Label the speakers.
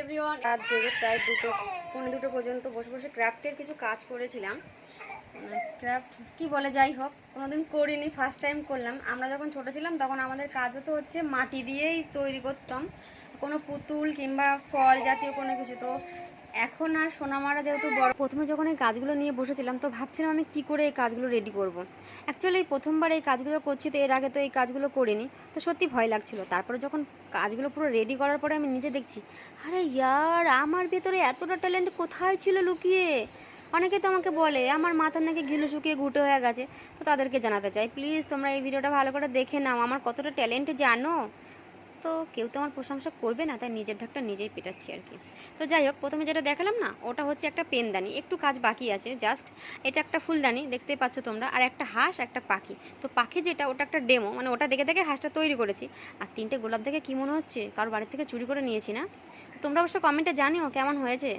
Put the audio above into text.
Speaker 1: Everyone রাত জেগে প্রায় দুটো, পৌনে দুটো পর্যন্ত বসে বসে ক্রাফটের কিছু কাজ করেছিলাম। ক্রাফট কি বলে, যাই হোক, কোনোদিন করিনি ফার্স্ট টাইম করলাম। আমরা যখন ছোট ছিলাম, তখন আমাদের কাজ হতো হচ্ছে মাটি দিয়েই তৈরি করতাম। কোনো পুতুল কিংবা ফল জাতীয় কোনো কিছু তো এখন আর সোনামারা যেহেতু বড়, প্রথমে যখন এই কাজগুলো নিয়ে বসেছিলাম, তো ভাবছিলাম আমি কি করে এই কাজগুলো রেডি করব। অ্যাকচুয়ালি প্রথমবার এই কাজগুলো করছি, তো এর আগে তো এই কাজগুলো করিনি, তো সত্যি ভয় লাগছিল। তারপরে যখন কাজগুলো পুরো রেডি করার পরে আমি নিজে দেখছি, আরে ইয়ার, আমার ভেতরে এতটা ট্যালেন্ট কোথায় ছিল লুকিয়ে? অনেকে তো আমাকে বলে, আমার মাথার নাকি ঘিলু শুকিয়ে ঘুটে হয়ে গেছে, তো তাদেরকে জানাতে চাই। প্লিজ তোমরা এই ভিডিওটা ভালো করে দেখে নাও, আমার কতটা ট্যালেন্ট জানো? তো কেউ তো আমার প্রশংসা করবে না, তাই নিজের ঢাকটা নিজেই পেটাচ্ছি আর কি। তো যাই হোক, প্রথমে যেটা দেখালাম না, ওটা হচ্ছে একটা পেনদানি। একটু কাজ বাকি আছে জাস্ট এটা একটা ফুলদানি, দেখতে পাচ্ছ তোমরা, আর একটা হাঁস, একটা পাখি। তো পাখি যেটা, ওটা একটা ডেমো মানে ওটা দেখে দেখে হাঁসটা তৈরি করেছি। আর তিনটে গোলাপ দেখে কী মনে হচ্ছে? কারোর বাড়ি থেকে চুরি করে নিয়েছি না? তোমরা অবশ্য কমেন্টে জানিও কেমন হয়েছে।